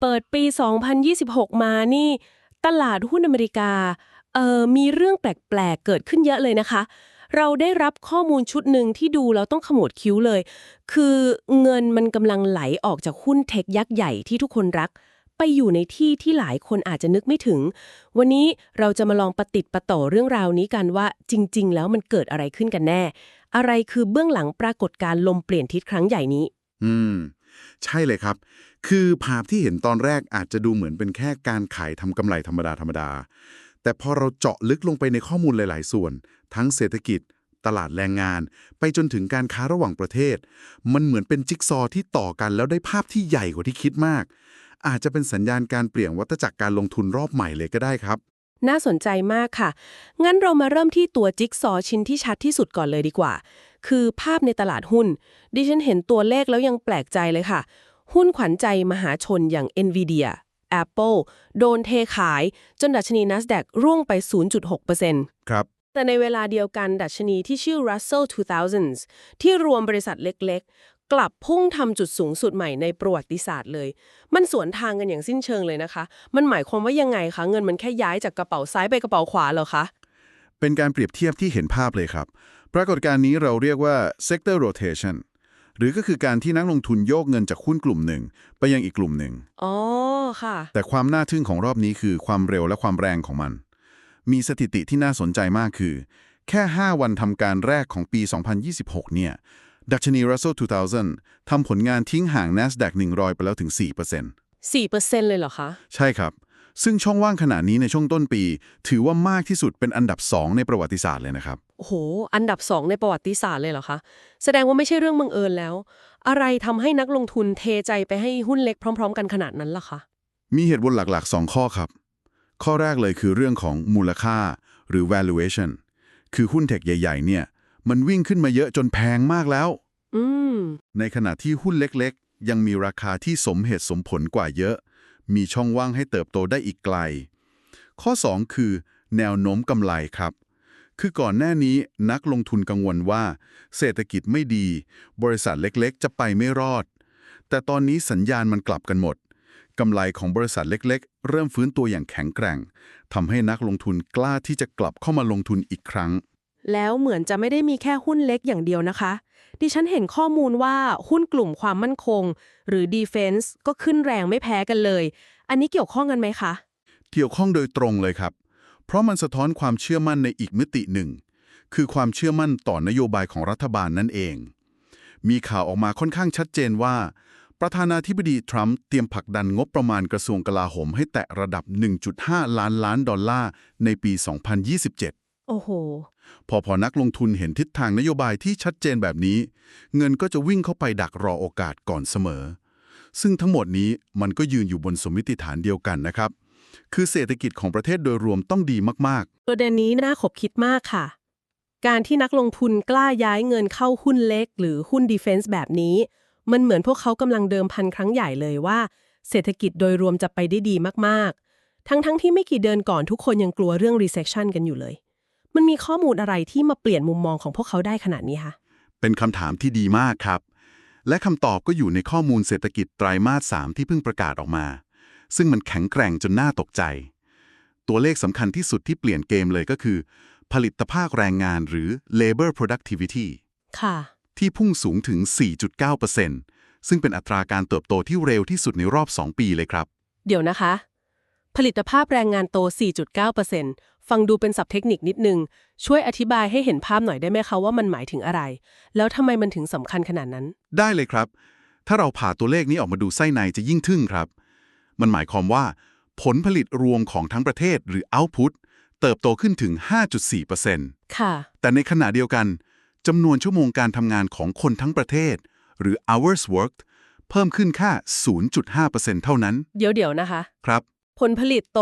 เปิดปี 2026 มานี่ ตลาดหุ้นอเมริกาเอ่อมีเรื่องแปลกๆ เกิดขึ้นเยอะเลยนะคะ เราได้รับข้อมูลชุดหนึ่งที่ดูเราต้องขมวดคิ้วเลย คือเงินมันกำลังไหลออกจากหุ้นเทคยักษ์ใหญ่ที่ทุกคนรัก ไปอยู่ในที่ที่หลายคนอาจจะนึกไม่ถึง วันนี้เราจะมาลองปะติดปะต่อเรื่องราวนี้กันว่าจริง ๆ แล้วมันเกิดอะไรขึ้นกันแน่ อะไรคือเบื้องหลังปรากฏการณ์ลมเปลี่ยนทิศครั้งใหญ่นี้ อืม ใช่เลยครับ คือภาพที่เห็นตอนแรกอาจจะดูเหมือนเป็นแค่การขายทำกำไรธรรมดาธรรมดา แต่พอเราเจาะลึกลงไปในข้อมูลหลาย ๆ ส่วน ทั้งเศรษฐกิจ ตลาดแรงงาน ไปจนถึงการค้าระหว่างประเทศ มันเหมือนเป็นจิ๊กซอว์ที่ต่อกันแล้วได้ภาพที่ใหญ่กว่าที่คิดมาก อาจจะเป็นสัญญาณการเปลี่ยนวัฏจักรการลงทุนรอบใหม่เลยก็ได้ครับน่าสนใจมากค่ะ งั้นเรามาเริ่มที่ตัวจิ๊กซอว์ชิ้นที่ชัดที่สุดก่อนเลยดีกว่า คือภาพในตลาดหุ้น ดิฉันเห็นตัวเลขแล้วยังแปลกใจเลยค่ะ หุ้นขวัญใจมหาชนอย่าง NVIDIA Apple โดนเทขาย จนดัชนี NASDAQ ร่วงไป 0.6%ครับ แต่ในเวลาเดียวกันดัชนีที่ชื่อ Russell 2000 ที่รวมบริษัทเล็กๆกลับพุ่งทำจุดสูงสุดใหม่ในประวัติศาสตร์เลย มันสวนทางกันอย่างสิ้นเชิงเลยนะคะ มันหมายความว่ายังไงคะ เงินมันแค่ย้ายจากกระเป๋าซ้ายไปกระเป๋าขวาเหรอคะ เป็นการเปรียบเทียบที่เห็นภาพเลยครับ ปรากฏการณ์นี้เราเรียกว่า sector rotation หรือก็คือการที่นักลงทุนโยกเงินจากหุ้นกลุ่มหนึ่ง ไปยังอีกกลุ่มหนึ่ง อ๋อ ค่ะ แต่ความน่าทึ่งของรอบนี้คือความเร็วและความแรงของมัน มีสถิติที่น่าสนใจมากคือ แค่ 5 วันทำการแรกของปี 2026 เนี่ย ดัชนี Russell 2000 ทำผลงานทิ้งห่าง NASDAQ 100 ไปแล้วถึง 4% 4%เลยเหรอคะ ใช่ครับ ซึ่งช่องว่างขนาดนี้ในช่วงต้นปี ถือว่ามากที่สุดเป็นอันดับ 2 ในประวัติศาสตร์เลยนะครับ โอ้โห อันดับ2ในประวัติศาสตร์เลยเหรอคะ แสดงว่าไม่ใช่เรื่องบังเอิญแล้ว อะไรทำให้นักลงทุนเทใจไปให้หุ้นเล็กพร้อม ๆ กันขนาดนั้นล่ะคะ มีเหตุผลหลักๆ 2 ข้อครับ ข้อแรกเลยคือเรื่องของมูลค่าหรือ valuation คือหุ้นเทคใหญ่ ๆ เนี่ย มันวิ่งขึ้นมาเยอะจนแพงมากแล้วอืมในขณะที่หุ้นเล็กๆ ยังมีราคาที่สมเหตุสมผลกว่าเยอะ มีช่องว่างให้เติบโตได้อีกไกล ข้อ 2 คือ แนวโน้มกำไรครับ คือก่อนหน้านี้นักลงทุนกังวลว่า เศรษฐกิจไม่ดี บริษัทเล็กๆ จะไปไม่รอด แต่ตอนนี้สัญญาณมันกลับกันหมดกำไรของบริษัทเล็กๆ เริ่มฟื้นตัวอย่างแข็งแกร่งทำให้นักลงทุนกล้าที่จะกลับเข้ามาลงทุนอีกครั้ง แล้วเหมือนจะไม่ได้มีแค่หุ้นเล็กอย่างเดียวนะคะ ดิฉันเห็นข้อมูลว่าหุ้นกลุ่มความมั่นคง หรือ Defense ก็ขึ้นแรงไม่แพ้กันเลย อันนี้เกี่ยวข้องกันไหมคะ เกี่ยวข้องโดยตรงเลยครับ เพราะมันสะท้อนความเชื่อมั่นในอีกมิติหนึ่ง คือความเชื่อมั่นต่อนโยบายของรัฐบาลนั่นเอง มีข่าวออกมาค่อนข้างชัดเจนว่า ประธานาธิบดีทรัมป์เตรียมผลักดันงบประมาณกระทรวงกลาโหมให้แตะระดับ 1.5 ล้านล้านดอลลาร์ในปี 2027โอ้โห พอพอนักลงทุนเห็นทิศทางนโยบายที่ชัดเจนแบบนี้ เงินก็จะวิ่งเข้าไปดักรอโอกาสก่อนเสมอ ซึ่งทั้งหมดนี้มันก็ยืนอยู่บนสมมติฐานเดียวกันนะครับ คือเศรษฐกิจของประเทศโดยรวมต้องดีมากประเด็นนี้น่าขบคิดมากค่ะ การที่นักลงทุนกล้าย้ายเงินเข้าหุ้นเล็ก หรือหุ้น Defense แบบนี้ มันเหมือนพวกเขากำลังเดิมพันครั้งใหญ่เลยว่า เศรษฐกิจโดยรวมจะไปได้ดีมากๆ ทั้งๆทที่ไม่กี่เดือนก่อนทุกคนยังกลัวเรื่อง recession กันอยู่เลย มันมีข้อมูลอะไรที่มาเปลี่ยนมุมมองของพวกเขาได้ขนาดนี้คะๆเป็นคำถามที่ดีมากครับ และคำตอบก็อยู่ในข้อมูลเศรษฐกิจไตรมาส 3 ที่เพิ่งประกาศออกมา ซึ่งมันแข็งแกร่งจนน่าตกใจ ตัวเลขสำคัญที่สุดที่เปลี่ยนเกมเลยก็คือ ผลิตภาพแรงงานหรือ labor productivity ค่ะ ที่พุ่งสูงถึง 4.9%ซึ่งเป็นอัตราการเติบโตที่เร็วที่สุดในรอบ 2 ปีเลยครับ เดี๋ยวนะคะ ผลิตภาพแรงงานโต 4.9%ฟังดูเป็นศัพท์เทคนิคนิดนึง ช่วยอธิบายให้เห็นภาพหน่อยได้ไหมคะว่ามันหมายถึงอะไร แล้วทำไมมันถึงสำคัญขนาดนั้น ได้เลยครับ ถ้าเราผ่าตัวเลขนี้ออกมาดูไส้ในจะยิ่งทึ่งครับ มันหมายความว่า ผลผลิตรวมของทั้งประเทศหรือ output เติบโตขึ้นถึง 5.4%ค่ะ แต่ในขณะเดียวกันจำนวนชั่วโมงการทำงานของคนทั้งประเทศ หรือ hours worked เพิ่มขึ้นแค่ 0.5%เท่านั้น เดี๋ยวเดี๋ยวนะคะ ครับ ผลผลิตโต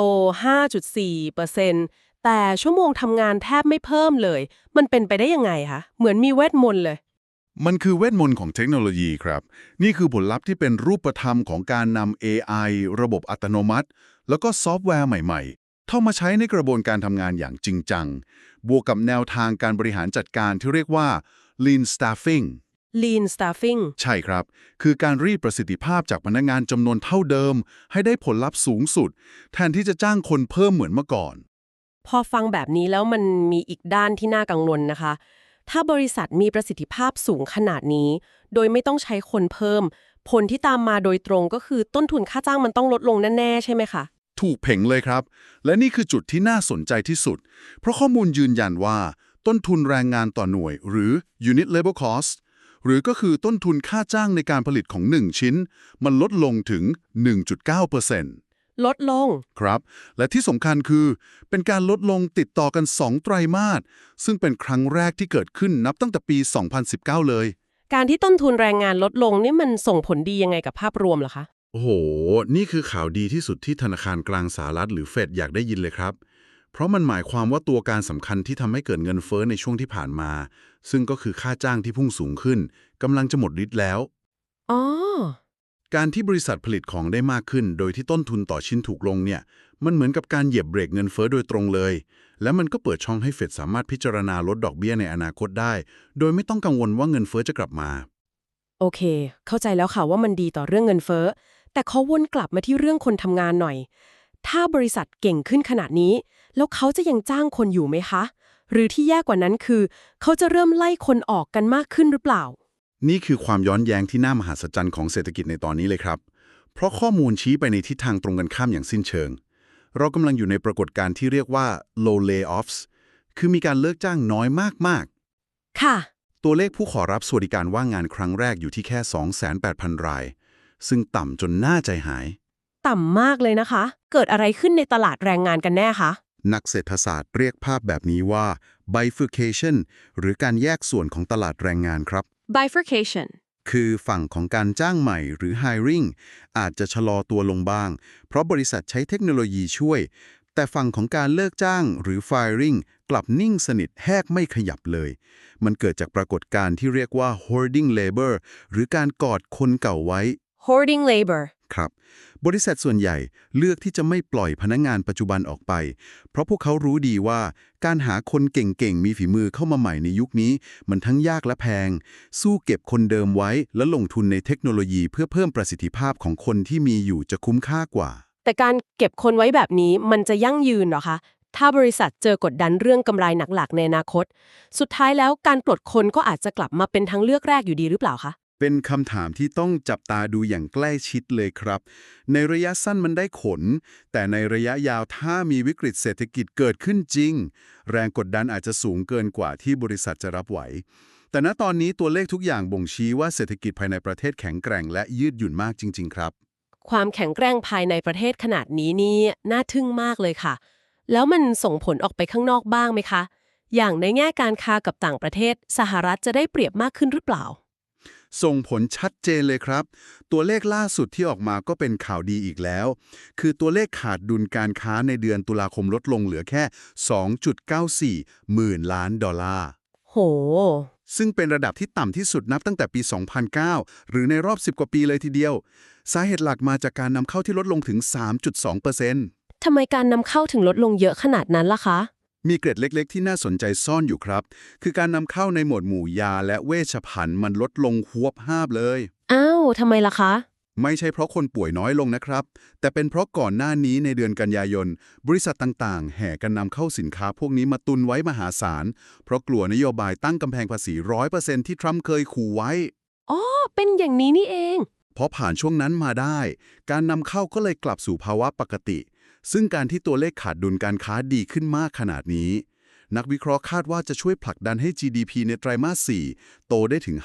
5.4%แต่ชั่วโมงทำงานแทบไม่เพิ่มเลย มันเป็นไปได้ยังไงคะ เหมือนมีเวทมนต์เลย มันคือเวทมนต์ของเทคโนโลยีครับ นี่คือผลลัพธ์ที่เป็นรูปธรรมของการนำ AI ระบบอัตโนมัติ แล้วก็ซอฟต์แวร์ใหม่ ๆ เข้ามาใช้ในกระบวนการทำงานอย่างจริงจัง บวกกับแนวทางการบริหารจัดการที่เรียกว่า lean staffing lean staffing ใช่ครับ คือการรีดประสิทธิภาพจากพนักงานจำนวนเท่าเดิม ให้ได้ผลลัพธ์สูงสุด แทนที่จะจ้างคนเพิ่มเหมือนเมื่อก่อน พอฟังแบบนี้แล้วมันมีอีกด้านที่น่ากังวลนะคะ ถ้าบริษัทมีประสิทธิภาพสูงขนาดนี้ โดยไม่ต้องใช้คนเพิ่ม ผลที่ตามมาโดยตรงก็คือต้นทุนค่าจ้างมันต้องลดลงแน่ๆใช่ไหมคะถูกเพ่งเลยครับ และนี่คือจุดที่น่าสนใจที่สุด เพราะข้อมูลยืนยันว่า ต้นทุนแรงงานต่อหน่วย หรือ unit labor cost หรือก็คือต้นทุนค่าจ้างในการผลิตของ 1 ชิ้น มันลดลงถึง 1.9% ลดลง ครับ และที่สำคัญคือ เป็นการลดลงติดต่อกัน 2 ไตรมาสซึ่งเป็นครั้งแรกที่เกิดขึ้นนับตั้งแต่ปี 2019 เลย การที่ต้นทุนแรงงานลดลงนี่มันส่งผลดียังไงกับภาพรวมเหรอคะ โอ้โห นี่คือข่าวดีที่สุดที่ธนาคารกลางสหรัฐหรือเฟดอยากได้ยินเลยครับ เพราะมันหมายความว่าตัวการสำคัญที่ทำให้เกิดเงินเฟ้อในช่วงที่ผ่านมา ซึ่งก็คือค่าจ้างที่พุ่งสูงขึ้นกำลังจะหมดฤทธิ์แล้วอ๋อ การที่บริษัทผลิตของได้มากขึ้น โดยที่ต้นทุนต่อชิ้นถูกลงเนี่ย มันเหมือนกับการเหยียบเบรกเงินเฟ้อโดยตรงเลย และมันก็เปิดช่องให้เฟดสามารถพิจารณาลดดอกเบี้ยในอนาคตได้ โดยไม่ต้องกังวลว่าเงินเฟ้อจะกลับมา โอเค เข้าใจแล้วค่ะว่ามันดีต่อเรื่องเงินเฟ้อ แต่เขาวนกลับมาที่เรื่องคนทำงานหน่อย ถ้าบริษัทเก่งขึ้นขนาดนี้ แล้วเขาจะยังจ้างคนอยู่ไหมคะ หรือที่แย่กว่านั้นคือ เขาจะเริ่มไล่คนออกกันมากขึ้นหรือเปล่า นี่คือความย้อนแย้งที่น่ามหัศจรรย์ของเศรษฐกิจในตอนนี้เลยครับ เพราะข้อมูลชี้ไปในทิศทางตรงกันข้ามอย่างสิ้นเชิง เรากำลังอยู่ในปรากฏการณ์ที่เรียกว่า low layoffs คือมีการเลิกจ้างน้อยมากค่ะๆตัวเลขผู้ขอรับสวัสดิการว่างงานครั้งแรกอยู่ที่แค่ 28,000 ราย ซึ่งต่ำจนน่าใจหาย ต่ำมากเลยนะคะ เกิดอะไรขึ้นในตลาดแรงงานกันแน่คะ นักเศรษฐศาสตร์เรียกภาพแบบนี้ว่า bifurcation หรือการแยกส่วนของตลาดแรงงานครับ bifurcation คือฝั่งของการจ้างใหม่หรือ hiring อาจจะชะลอตัวลงบ้าง เพราะบริษัทใช้เทคโนโลยีช่วย แต่ฝั่งของการเลิกจ้างหรือ firing กลับนิ่งสนิทแหกไม่ขยับเลย มันเกิดจากปรากฏการณ์ที่เรียกว่า hoarding labor หรือการกอดคนเก่าไว้ hoarding labor ครับ บริษัทส่วนใหญ่เลือกที่จะไม่ปล่อยพนักงงานปัจจุบันออกไป เพราะพวกเขารู้ดีว่าการหาคนเก่งๆ มีฝีมือเข้ามาใหม่ในยุคนี้ มันทั้งยากและแพง สู้เก็บคนเดิมไว้ และลงทุนในเทคโนโลยีเพื่อเพิ่มประสิทธิภาพของคนที่มีอยู่จะคุ้มค่ากว่า แต่การเก็บคนไว้แบบนี้มันจะยั่งยืนหรอคะถ้าบริษัทเจอกดดันเรื่องกำไรหนักๆในอนาคต สุดท้ายแล้วการปลดคนก็อาจจะกลับมาเป็นทางเลือกแรกอยู่ดีหรือเปล่าคะ เป็นคำถามที่ต้องจับตาดูอย่างใกล้ชิดเลยครับ ในระยะสั้นมันได้ผลแต่ในระยะยาวถ้ามีวิกฤตเศรษฐกิจเกิดขึ้นจริง แรงกดดันอาจจะสูงเกินกว่าที่บริษัทจะรับไหว แต่ณตอนนี้ตัวเลขทุกอย่างบ่งชี้ว่าเศรษฐกิจภายในประเทศแข็งแกร่งและยืดหยุ่นมากจริง ๆ ครับ ความแข็งแกร่งภายในประเทศขนาดนี้นี่น่าทึ่งมากเลยค่ะ แล้วมันส่งผลออกไปข้างนอกบ้างไหมคะ อย่างในแง่การค้ากับต่างประเทศ สหรัฐจะได้เปรียบมากขึ้นหรือเปล่า ส่งผลชัดเจนเลยครับ ตัวเลขล่าสุดที่ออกมาก็เป็นข่าวดีอีกแล้ว คือตัวเลขขาดดุลการค้าในเดือนตุลาคมลดลงเหลือแค่ 2.94 หมื่นล้านดอลลาร์ โห ซึ่งเป็นระดับที่ต่ำที่สุดนับตั้งแต่ปี 2009 หรือในรอบ 10 กว่าปีเลยทีเดียว สาเหตุหลักมาจากการนำเข้าที่ลดลงถึง 3.2%ทำไมการนำเข้าถึงลดลงเยอะขนาดนั้นล่ะคะ มีเกร็ดเล็ก ๆ ที่น่าสนใจซ่อนอยู่ครับ คือการนำเข้าในหมวดหมู่ยาและเวชภัณฑ์มันลดลงหวบห้าบเลย อ้าวทำไมล่ะคะ ไม่ใช่เพราะคนป่วยน้อยลงนะครับ แต่เป็นเพราะก่อนหน้านี้ในเดือนกันยายน บริษัทต่างๆ แห่กันนำเข้าสินค้าพวกนี้มาตุนไว้มหาศาล เพราะกลัวนโยบายตั้งกำแพงภาษีร้อยเปอร์เซ็นที่ทรัมป์เคยขู่ไว้ อ๋อ เป็นอย่างนี้นี่เอง พอผ่านช่วงนั้นมาได้ การนำเข้าก็เลยกลับสู่ภาวะปกติ ซึ่งการที่ตัวเลขขาดดุลการค้าดีขึ้นมากขนาดนี้ นักวิเคราะห์คาดว่าจะช่วยผลักดันให้ GDP ในไตรมาส 4 โตได้ถึง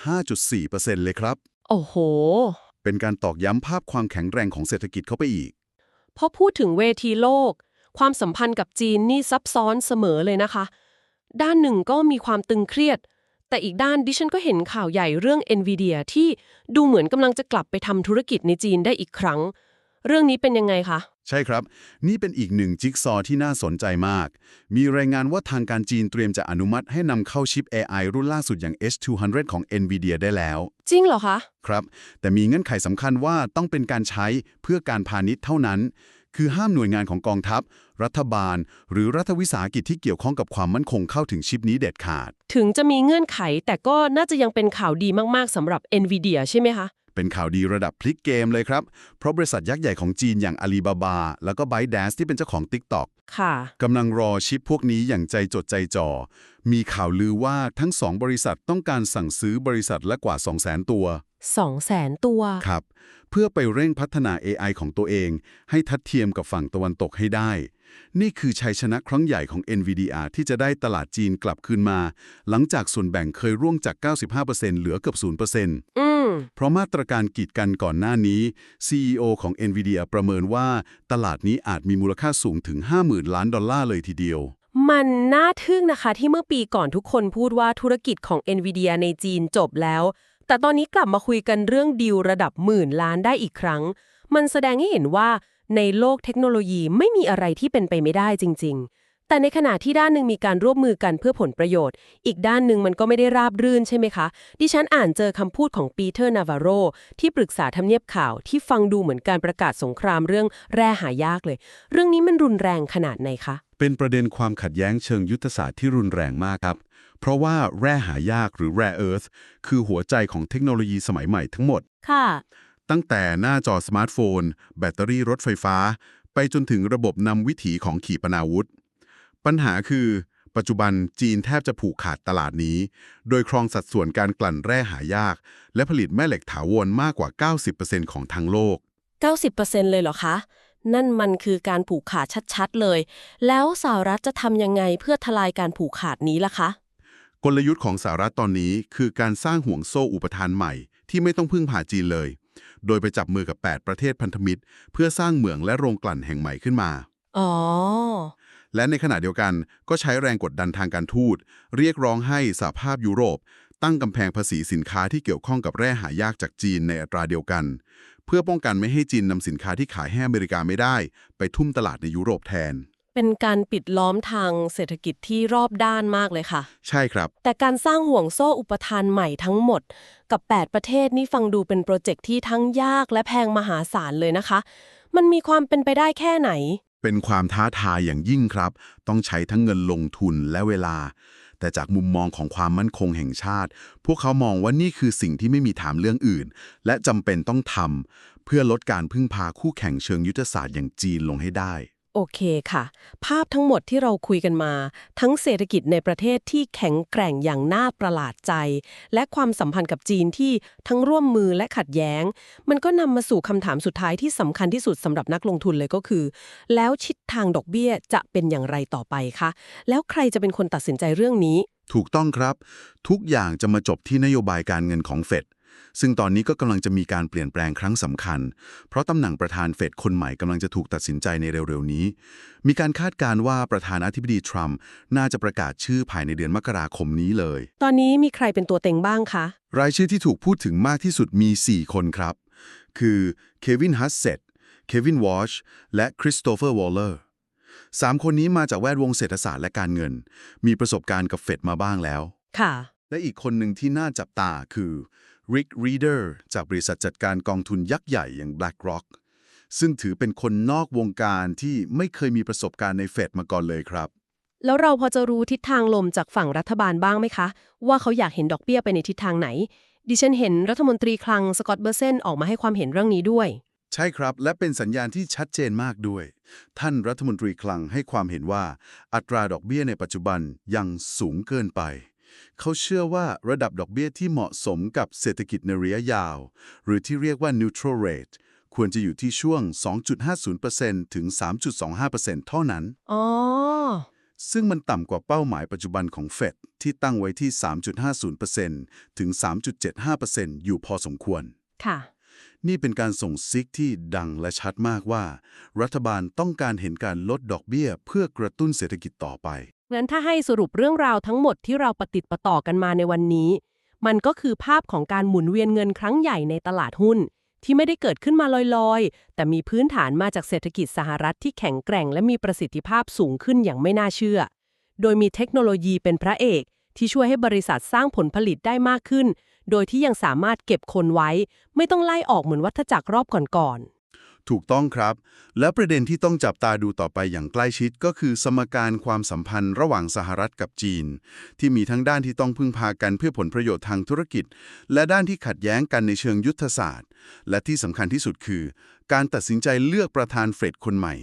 5.4%เลยครับ โอ้โห เป็นการตอกย้ำภาพความแข็งแกร่งของเศรษฐกิจเข้าไปอีก พอพูดถึงเวทีโลก ความสัมพันธ์กับจีนนี่ซับซ้อนเสมอเลยนะคะ ด้านหนึ่งก็มีความตึงเครียด แต่อีกด้านดิฉันก็เห็นข่าวใหญ่เรื่อง NVIDIA ที่ดูเหมือนกำลังจะกลับไปทำธุรกิจในจีนได้อีกครั้ง เรื่องนี้เป็นยังไงคะ ใช่ครับ นี่เป็นอีกหนึ่งจิ๊กซอว์ที่น่าสนใจมาก มีรายงานว่าทางการจีนเตรียมจะอนุมัติให้นำเข้าชิป AI รุ่นล่าสุดอย่าง H200 ของ NVIDIA ได้แล้ว จริงเหรอคะ ครับ แต่มีเงื่อนไขสำคัญว่าต้องเป็นการใช้เพื่อการพาณิชย์เท่านั้น คือห้ามหน่วยงานของกองทัพ รัฐบาล หรือรัฐวิสาหกิจที่เกี่ยวข้องกับความมั่นคงเข้าถึงชิปนี้เด็ดขาด ถึงจะมีเงื่อนไขแต่ก็น่าจะยังเป็นข่าวดีมากๆสำหรับ NVIDIA ใช่ไหมคะ เป็นข่าวดีระดับพลิกเกมเลยครับ เพราะบริษัทยักษ์ใหญ่ของจีนอย่าง Alibaba แล้วก็ ByteDance ที่เป็นเจ้าของ TikTok ค่ะกำลังรอชิปพวกนี้อย่างใจจดใจจ่อ มีข่าวลือว่าทั้งสองบริษัทต้องการสั่งซื้อบริษัทละกว่า 200,000 ตัว2แสนตัว ครับ เพื่อไปเร่งพัฒนา AI ของตัวเอง ให้ทัดเทียมกับฝั่งตะวันตกให้ได้ นี่คือชัยชนะครั้งใหญ่ของ NVIDIA ที่จะได้ตลาดจีนกลับคืนมา หลังจากส่วนแบ่งเคยร่วงจาก 95%เหลือเกือบ0%อืม เพราะมาตรการกีดกันก่อนหน้านี้ CEO ของ NVIDIA ประเมินว่าตลาดนี้อาจมีมูลค่าสูงถึง 50,000 ล้านดอลลาร์เลยทีเดียว มันน่าทึ่งนะคะที่เมื่อปีก่อนทุกคนพูดว่าธุรกิจของ NVIDIA ในจีนจบแล้ว แต่ตอนนี้กลับมาคุยกันเรื่องดีลระดับหมื่นล้านได้อีกครั้ง มันแสดงให้เห็นว่าในโลกเทคโนโลยีไม่มีอะไรที่เป็นไปไม่ได้จริง ๆ แต่ในขณะที่ด้านหนึ่งมีการร่วมมือกันเพื่อผลประโยชน์ อีกด้านหนึ่งมันก็ไม่ได้ราบรื่นใช่ไหมคะ ดิฉันอ่านเจอคำพูดของปีเตอร์นาวาโรที่ปรึกษาทำเนียบข่าวที่ฟังดูเหมือนการประกาศสงครามเรื่องแร่หายากเลย เรื่องนี้มันรุนแรงขนาดไหนคะ เป็นประเด็นความขัดแย้งเชิงยุทธศาสตร์ที่รุนแรงมากครับ เพราะว่าแร่หายากหรือ rare earth คือหัวใจของเทคโนโลยีสมัยใหม่ทั้งหมด ค่ะ ตั้งแต่หน้าจอสมาร์ทโฟน แบตเตอรี่รถไฟฟ้า ไปจนถึงระบบนำวิถีของขีปนาวุธ ปัญหาคือ ปัจจุบันจีนแทบจะผูกขาดตลาดนี้ โดยครองสัดส่วนการกลั่นแร่หายาก และผลิตแม่เหล็กถาวรมากกว่า 90%ของทั้งโลก 90%เลยเหรอคะ นั่นมันคือการผูกขาดชัดๆเลย แล้วสหรัฐจะทำยังไงเพื่อทลายการผูกขาดนี้ล่ะคะกลยุทธ์ของสหรัฐตอนนี้คือการสร้างห่วงโซ่อุปทานใหม่ ที่ไม่ต้องพึ่งพาจีนเลย โดยไปจับมือกับ 8 ประเทศพันธมิตร เพื่อสร้างเหมืองและโรงกลั่นแห่งใหม่ขึ้นมา อ๋อ และในขณะเดียวกันก็ใช้แรงกดดันทางการทูต เรียกร้องให้สหภาพยุโรป ตั้งกำแพงภาษีสินค้าที่เกี่ยวข้องกับแร่หายากจากจีนในอัตราเดียวกัน เพื่อป้องกันไม่ให้จีนนำสินค้าที่ขายให้อเมริกาไม่ได้ ไปทุ่มตลาดในยุโรปแทน เป็นการปิดล้อมทางเศรษฐกิจที่รอบด้านมากเลยค่ะ ใช่ครับ แต่การสร้างห่วงโซ่อุปทานใหม่ทั้งหมด กับ 8 ประเทศนี่ฟังดูเป็นโปรเจกต์ที่ทั้งยากและแพงมหาศาลเลยนะคะ มันมีความเป็นไปได้แค่ไหน เป็นความท้าทายอย่างยิ่งครับ ต้องใช้ทั้งเงินลงทุนและเวลา แต่จากมุมมองของความมั่นคงแห่งชาติ พวกเขามองว่านี่คือสิ่งที่ไม่มีถามเรื่องอื่น และจำเป็นต้องทำเพื่อลดการพึ่งพาคู่แข่งเชิงยุทธศาสตร์อย่างจีนลงให้ได้ โอเคค่ะ ภาพทั้งหมดที่เราคุยกันมา ทั้งเศรษฐกิจในประเทศที่แข็งแกร่งอย่างน่าประหลาดใจ และความสัมพันธ์กับจีนที่ทั้งร่วมมือและขัดแย้ง มันก็นำมาสู่คำถามสุดท้ายที่สำคัญที่สุดสำหรับนักลงทุนเลยก็คือ แล้วชิดทางดอกเบี้ยจะเป็นอย่างไรต่อไปคะ แล้วใครจะเป็นคนตัดสินใจเรื่องนี้ ถูกต้องครับ ทุกอย่างจะมาจบที่นโยบายการเงินของเฟด ซึ่งตอนนี้ก็กำลังจะมีการเปลี่ยนแปลงครั้งสำคัญ เพราะตำแหน่งประธานเฟดคนใหม่กำลังจะถูกตัดสินใจในเร็วๆนี้ มีการคาดการณ์ว่าประธานาธิบดีทรัมป์น่าจะประกาศชื่อภายในเดือนมกราคมนี้เลย ตอนนี้มีใครเป็นตัวเต็งบ้างคะ รายชื่อที่ถูกพูดถึงมากที่สุดมี 4 คนครับ คือเควินฮัสเซตเควินวอชและคริสโตเฟอร์วอลเลอร์สามคนนี้มาจากแวดวงเศรษฐศาสตร์และการเงิน มีประสบการณ์กับเฟดมาบ้างแล้ว ค่ะ และอีกคนหนึ่งที่น่าจับตาคือ ริกรีเดอร์จากบริษัทจัดการกองทุนยักษ์ใหญ่อย่าง BlackRock ซึ่งถือเป็นคนนอกวงการที่ไม่เคยมีประสบการณ์ในเฟดมาก่อนเลยครับ แล้วเราพอจะรู้ทิศทางลมจากฝั่งรัฐบาลบ้างไหมคะ ว่าเขาอยากเห็นดอกเบี้ยไปในทิศทางไหน ดิฉันเห็นรัฐมนตรีคลังสกอตต์เบอร์เซนออกมาให้ความเห็นเรื่องนี้ด้วย ใช่ครับ และเป็นสัญญาณที่ชัดเจนมากด้วย ท่านรัฐมนตรีคลังให้ความเห็นว่า อัตราดอกเบี้ยในปัจจุบันยังสูงเกินไป เขาเชื่อว่าระดับดอกเบี้ยที่เหมาะสมกับเศรษฐกิจในระยะยาว หรือที่เรียกว่า neutral rate ควรจะอยู่ที่ช่วง 2.50%ถึง 3.25%เท่านั้น อ๋อ ซึ่งมันต่ำกว่าเป้าหมายปัจจุบันของเฟดที่ตั้งไว้ที่ 3.50%ถึง 3.75%อยู่พอสมควร ค่ะ นี่เป็นการส่งซิกที่ดังและชัดมากว่า รัฐบาลต้องการเห็นการลดดอกเบี้ยเพื่อกระตุ้นเศรษฐกิจต่อไป งั้นถ้าให้สรุปเรื่องราวทั้งหมดที่เราปฏิดประต่อกันมาในวันนี้ มันก็คือภาพของการหมุนเวียนเงินครั้งใหญ่ในตลาดหุ้น ที่ไม่ได้เกิดขึ้นมาลอยๆ แต่มีพื้นฐานมาจากเศรษฐกิจสหรัฐที่แข็งแกร่ง และมีประสิทธิภาพสูงขึ้นอย่างไม่น่าเชื่อ โดยมีเทคโนโลยีเป็นพระเอก ที่ช่วยให้บริษัทสร้างผลผลิตได้มากขึ้น โดยที่ยังสามารถเก็บคนไว้ ไม่ต้องไล่ออกเหมือนวัฏจักรรอบก่อน ถูกต้องครับ และประเด็นที่ต้องจับตาดูต่อไปอย่างใกล้ชิดก็คือสมการความสัมพันธ์ระหว่างสหรัฐกับจีน ที่มีทั้งด้านที่ต้องพึ่งพากันเพื่อผลประโยชน์ทางธุรกิจ และด้านที่ขัดแย้งกันในเชิงยุทธศาสตร์ และที่สำคัญที่สุดคือ การตัดสินใจเลือกประธานเฟดคนใหม่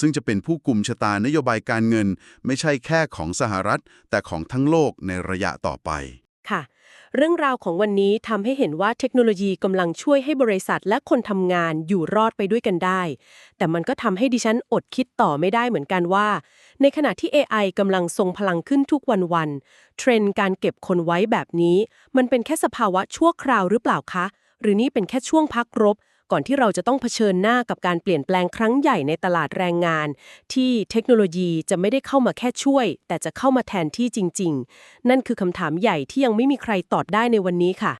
ซึ่งจะเป็นผู้กลุ่มชะตานโยบายการเงิน ไม่ใช่แค่ของสหรัฐ แต่ของทั้งโลกในระยะต่อไปค่ะ เรื่องราวของวันนี้ทำให้เห็นว่าเทคโนโลยีกำลังช่วยให้บริษัทและคนทำงานอยู่รอดไปด้วยกันได้ แต่มันก็ทำให้ดิฉันอดคิดต่อไม่ได้เหมือนกันว่า ในขณะที่ AI กำลังทรงพลังขึ้นทุกวันๆเทรนด์การเก็บคนไว้แบบนี้ มันเป็นแค่สภาวะชั่วคราวหรือเปล่าคะ หรือนี่เป็นแค่ช่วงพักรบ ก่อนที่เราจะต้องเผชิญหน้ากับการเปลี่ยนแปลงครั้งใหญ่ในตลาดแรงงาน ที่เทคโนโลยีจะไม่ได้เข้ามาแค่ช่วย แต่จะเข้ามาแทนที่จริง ๆ นั่นคือคำถามใหญ่ที่ยังไม่มีใครตอบได้ในวันนี้ค่ะ